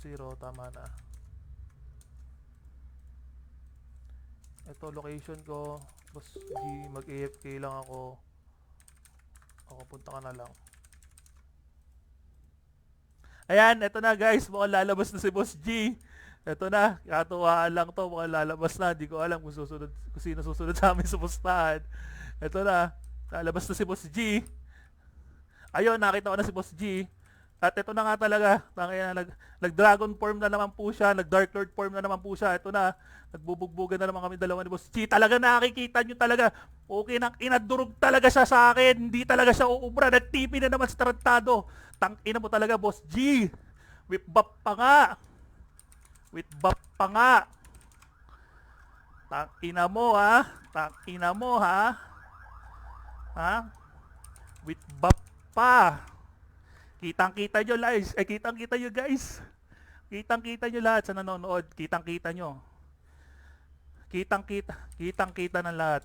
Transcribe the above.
Zero, tama na. Ito, location ko. Boss G, mag-AFK lang ako. Ako, punta ka na lang. Ayan, eto na guys. Mukhang lalabas na si Boss G. Eto na, katuwaan lang to. Mukhang lalabas na. Hindi ko alam kung, susunod, kung sino susunod sa amin sa pustahan. Eto na, lalabas na si Boss G. Ayun, nakita ko na si Boss G. At ito na nga talaga, tangina, nag, nag-dragon form na naman po siya, nag-dark lord form na naman po siya. Ito na, nagbubugbugan na naman kami dalawa ni Boss G. Talaga nakikita nyo talaga, okay nang inadurog talaga siya sa akin. Hindi talaga siya uubra, nag-TP na naman sa tarantado. Tangina mo talaga, Boss G. Whip bop pa nga. Whip bop pa nga. Tangina mo ha. Tangina mo ha. Ha? With bop pa. Kitang-kita nyo guys. Eh, kitang-kita nyo guys. Kitang-kita nyo lahat sa nanonood. Kitang-kita nyo. Kitang-kita. Kitang-kita ng lahat.